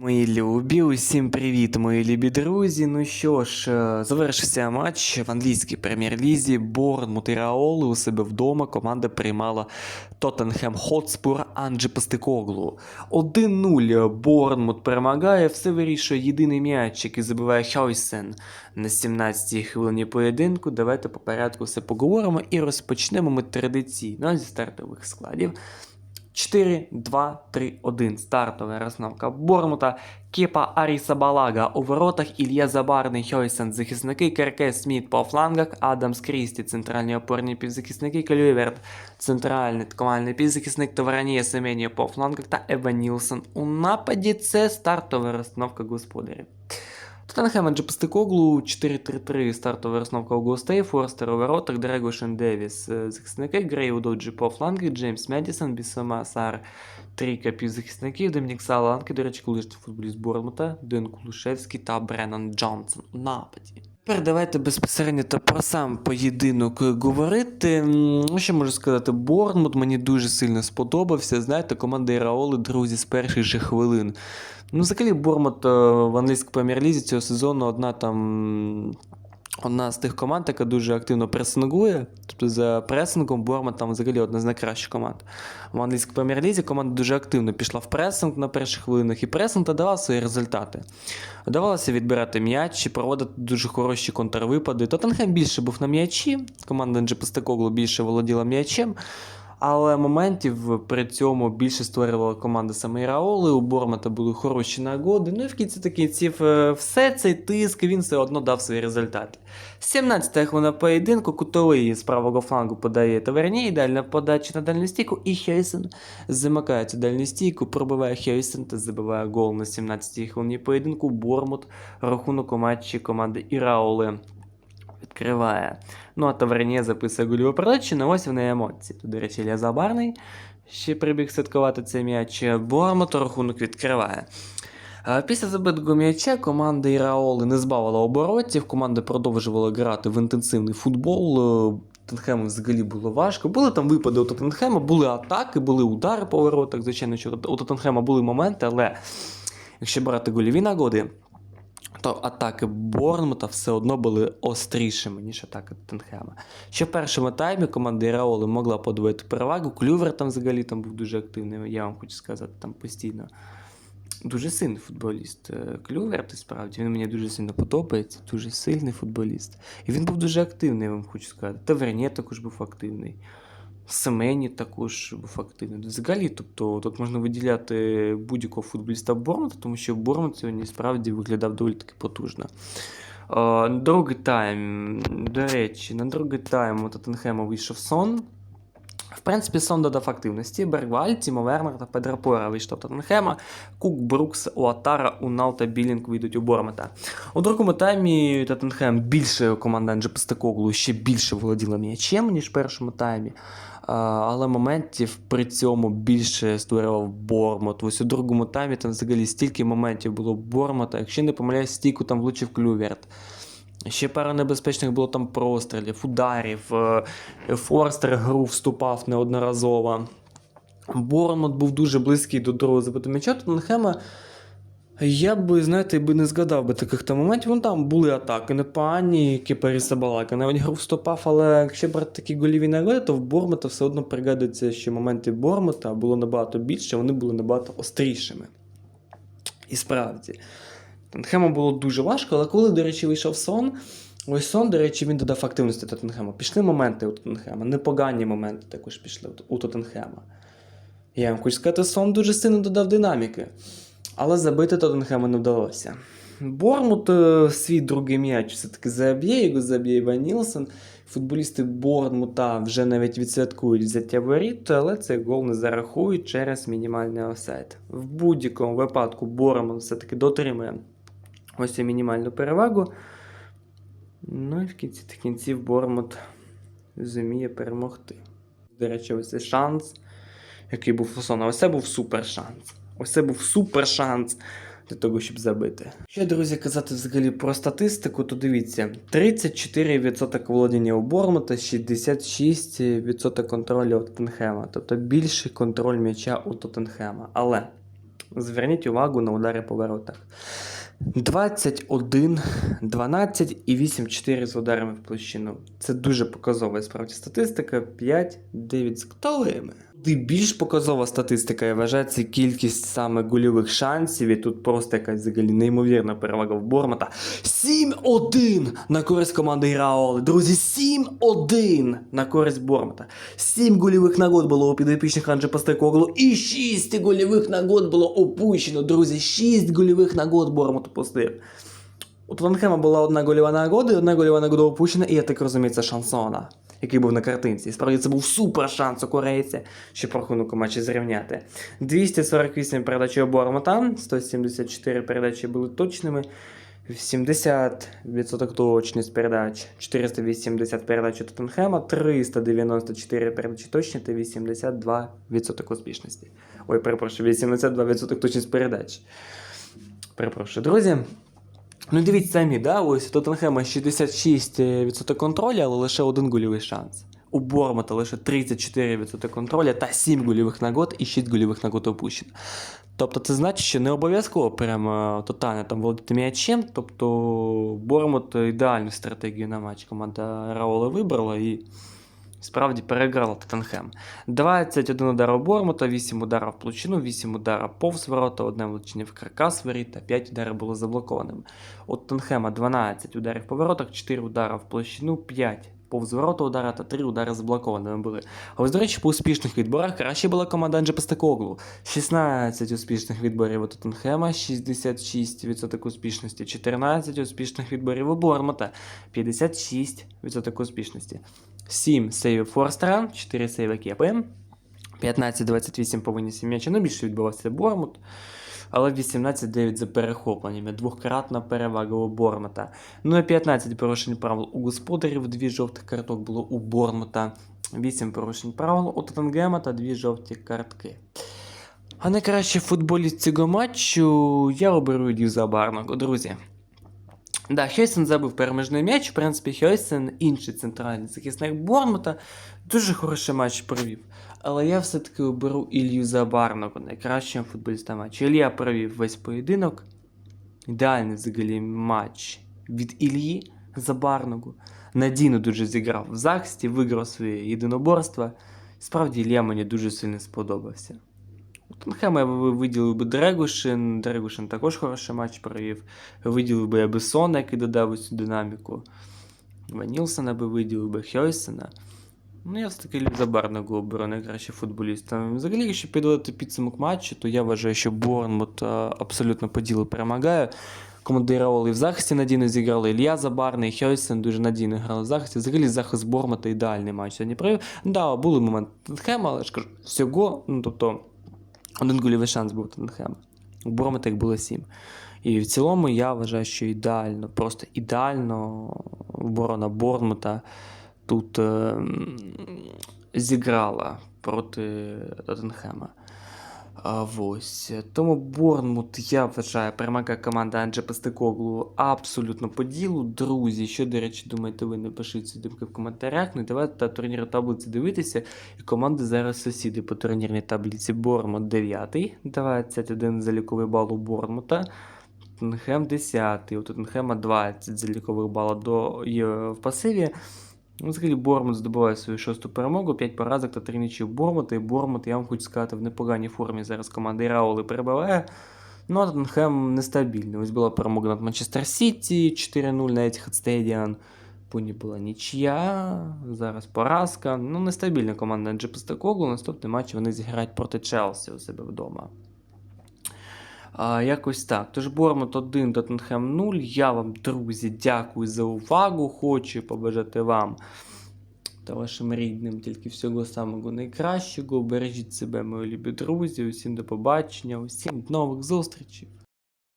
Мої любі, усім привіт, мої любі друзі. Ну що ж, е, завершився матч в англійській прем'єр-лізі. Борнмут і Раоли у себе вдома. Команда приймала Тоттенхем Хотспур Анджі Постекоглу. 1-0 Борнмут перемагає, все вирішує єдиний м'яч, який забиває Хойсен на 17-й хвилині поєдинку. Давайте по порядку все поговоримо і розпочнемо ми традиційно зі стартових складів. 4, 2, 3, 1. Стартова розновка Бормута. Кепа Аріса Балага у воротах, Ілья Забарний, Хойсен, захисники, Керке Сміт по флангах, Адамс Крісті, центральні опорні півзахисники, Калюверт, центральний командний півзахисник, Товаранія Семенія по флангах та Ева. У нападі це стартова розстановка господарів. Тоттенхем Анджі Постекоглу 4-3-3 стартова розновка у гостей, Форстер у воротах, Дрегошен Девіс, е, захисники, Грей Удоджі по фланги, Джеймс Медісон, Бісома Сар, трійка півзахисників, Домінік Саланки, до речі, колишній футболіст Бормута, Ден Кулушевський та Бреннан Джонсон у нападі. Тепер давайте безпосередньо та про сам поєдинок говорити. Ну, що можу сказати, Борнмут мені дуже сильно сподобався. Знаєте, команда Іраоли, друзі, з перших же хвилин. Ну, взагалі, Бормут е, в англійській прем'єр-лізі цього сезону одна там. Одна з тих команд, яка дуже активно пресингує. Тобто за пресингом Бормут там взагалі одна з найкращих команд. В англійській прем'єр-лізі команда дуже активно пішла в пресинг на перших хвилинах, і пресинг та давав свої результати. Вдавалося відбирати м'яч і проводити дуже хороші контрвипади. Тоттенхем більше був на м'ячі, команда Анджі Постекоглу більше володіла м'ячем. Але моментів при цьому більше створювала команда саме Раоли, у Бормата були хороші нагоди. Ну і в кінці та кінців е, все цей тиск він все одно дав свої результати. 17-та хвилина поєдинку, кутовий з правого флангу подає Таверні, ідеальна подача на дальню стійку, і Хейсен замикає цю дальню стійку, пробиває Хейсен та забиває гол на 17-й хвилині поєдинку. Бормут рахунок у матчі команди Іраоли відкриває. Ну, а Таверні записує гольову передачу, на ось вони емоції. Тут, до речі, Ілля Забарний ще прибіг святкувати цей м'яч. Бормут рахунок відкриває. Після забитого м'яча команда Іраоли не збавила оборотів, команда продовжувала грати в інтенсивний футбол. Е, Тоттенхему взагалі було важко. Були там випади у Тоттенхема, були атаки, були удари по воротах. Звичайно, що у Тоттенхема були моменти, але якщо брати гольові нагоди, то атаки Борнмута все одно були острішими, ніж атаки Тоттенхема. Ще в першому таймі команда Іраоли могла подвоїти перевагу. Клювер там взагалі там був дуже активний, я вам хочу сказати, там постійно. Дуже сильний футболіст. Е, Клювер, ти справді, він мені дуже сильно подобається, дуже сильний футболіст. І він був дуже активний, я вам хочу сказати. Таверні також був активний. Семені також був активний. Взагалі, тобто тут можна виділяти будь-якого футболіста Бормута, тому що Бормут сьогодні справді виглядав доволі таки потужно. Е, Другий тайм. До речі, на другий тайм у Тоттенхема вийшов сон. В принципі, сон додав активності. Бергваль, Тімо Вернер та Педро Пора вийшли Тоттенхема. Кук, Брукс, Уатара, Унал та Білінг вийдуть у Бормета. У другому таймі Тоттенхем більше команда Постекоглу ще більше володіла м'ячем, ніж в першому таймі. Але моментів при цьому більше створював Бормот. Ось у другому таймі там взагалі стільки моментів було Бормота. Якщо не помиляюсь, стійку там влучив Клюверт. Ще пара небезпечних було там прострілів, ударів. е, Форстер гру вступав неодноразово. Бормот був дуже близький до другого забитого м'яча Тоттенхема. Я би, знаєте, би не згадав би таких там моментів. Вон там були атаки непогані, Кіпері Сабалака навіть гру вступав, але якщо брати такі голіві нагоди, то в Бормута все одно пригадується, що моменти Бормута було набагато більше, вони були набагато острішими. І справді. Тоттенхему було дуже важко, але коли, до речі, вийшов сон, ось сон, до речі, він додав активності Тоттенхема. Пішли моменти у Тоттенхема, непогані моменти також пішли у Тоттенхема. Я вам хочу сказати, сон дуже сильно додав динаміки. Але забити Тоттенхему не вдалося. Бормут е, свій другий м'яч все-таки заб'є, його заб'є Іван Нілсен. Футболісти Борнмута вже навіть відсвяткують взяття воріт, але цей гол не зарахують через мінімальний офсайд. В будь-якому випадку Бормут все-таки дотримує ось цю мінімальну перевагу. Ну і в кінці та кінців Бормут зуміє перемогти. До речі, ось цей шанс, який був у Ось це був супер шанс. Ось це був супер шанс для того, щоб забити. Ще, друзі, казати взагалі про статистику, то дивіться: 34% володіння у Бормута, 66% контролю у Тоттенхема. Тобто більший контроль м'яча у Тоттенхема. Але Зверніть увагу на удари по воротах. 21, 12 і 8-4 з ударами в площину. Це дуже показова справді статистика. 5, 9 з ктолими. Куди більш показова статистика, я вважаю, це кількість саме гольових шансів. І тут просто якась взагалі неймовірна перевага в Бормата. 7-1 на користь команди Іраули. Друзі, 7-1 на користь Бормата. 7 гольових нагод було у підопічних Анджі Пастекоглу і 6 гольових нагод було опущено. Друзі, 6 гольових нагод Бормат опустив. У Тоттенхема була одна гольова нагода, і одна гольова нагода опущена, і я так розумію, це шансона, який був на картинці. І справді це був супер шанс у корейця, щоб рахунок у матчі зрівняти. 248 передач у Бормата, 174 передачі були точними. 70% точність передач, 480 передач у Тоттенхема, 394 передачі точні та 82% успішності. Ой, перепрошую, 82% точність передач. Перепрошую, друзі. Ну, дивіться самі, да, ось у Тоттенхема 66% контролю, але лише один гольовий шанс. У Бормата лише 34% контролю та 7 гольових нагод і 6 гольових нагод опущено. Тобто це значить, що не обов'язково прямо тотально там володіти м'ячем. Тобто Бормут ідеальну стратегію на матч команда Раула вибрала і справді переграла Тоттенхем. 21 удар у Бормута, 8 ударів в площину, 8 ударів повз ворота, одне влучення в каркас воріт та 5 ударів було заблокованими. У Тоттенхема 12 ударів по воротах, 4 удари в площину, 5 повз ворота удара та 3 удари заблокованими були. А ось, до речі, по успішних відборах краще була команда Анджі Пестекоглу. 16 успішних відборів у Тоттенхема, 66% успішності, 14 успішних відборів у Бормута, 56% успішності. 7 сейвів Форстера, 4 сейви Кепи, 15-28 по винісі м'яча. Ну, більше відбувався Бормут. Але 18-9 за перехопленнями, двократна перевага у Бормута. Ну і 15 порушень правил у господарів, 2 жовтих карток було у Бормута, 8 порушень правил у Тоттенгема та 2 жовті картки. А найкращий футболіст цього матчу я оберу Дюза Барного, друзі. Да, Хойсен забив переможний м'яч. В принципі, Хойсен, інший центральний захисник Бормута, дуже хороший матч провів. Але я все-таки оберу Ілью Забарного, найкращим футболістом матчу. Ілля провів весь поєдинок. Ідеальний взагалі матч від Іллі Забарного. Надійно дуже зіграв в захисті, виграв своє єдиноборство. Справді Ілля мені дуже сильно сподобався. У Тонхема я би виділив би Дрегушин. Дрегушин також хороший матч провів. Виділив би я Бесона, який додав цю динаміку. Ванілсона би виділив би Хьойсена. Ну, я все-таки Ліза Барного оберу найкращий футболіст. Взагалі, якщо підводити підсумок матчу, то я вважаю, що Борнмут абсолютно по ділу перемагає. Команди Раоли в захисті надійно зіграли. Ілья Забарний, Хьойсен дуже надійно грали в захисті. Взагалі захист Бормута ідеальний матч сьогодні провів. Да, були моменти Тотtenхема, але ж кажу, всього, ну тобто, один гольовий шанс був Тоттенхема. У Бромета їх було сім. І в цілому я вважаю, що ідеально, просто ідеально оборона Борнмута тут е, зіграла проти Тоттенхема. А, ось. Тому Борнмут, я вважаю, перемагає команда Анджа Пестекоглу абсолютно по ділу. Друзі, що, до речі, думаєте, ви напишіть ці думки в коментарях. Ну давайте турнірну таблиці дивитися. І команди зараз сусіди по турнірній таблиці. Бормут 9, 21 заліковий бал у Борнмута. Тоттенхем 10, у Тоттенхема 20 залікових балів до, в пасиві. Ну, Взагалі Бормут здобуває свою шосту перемогу, 5 поразок та 3 нічі Бормута. І Бормут, я вам хочу сказати, в непоганій формі зараз команда Іраули перебуває. Ну, а Тоттенхем нестабільний. Ось була перемога над Манчестер Сіті 4-0 на Etihad Stadium. Потім була нічия, зараз поразка. Ну, нестабільна команда Анджі Постакоглу. Наступний матч вони зіграють проти Челсі у себе вдома. А, якось так. Тож Бормут 1, Тоттенхем 0. Я вам, друзі, дякую за увагу. Хочу побажати вам та вашим рідним тільки всього самого найкращого. Бережіть себе, мої любі друзі. Усім до побачення, усім нових зустрічей.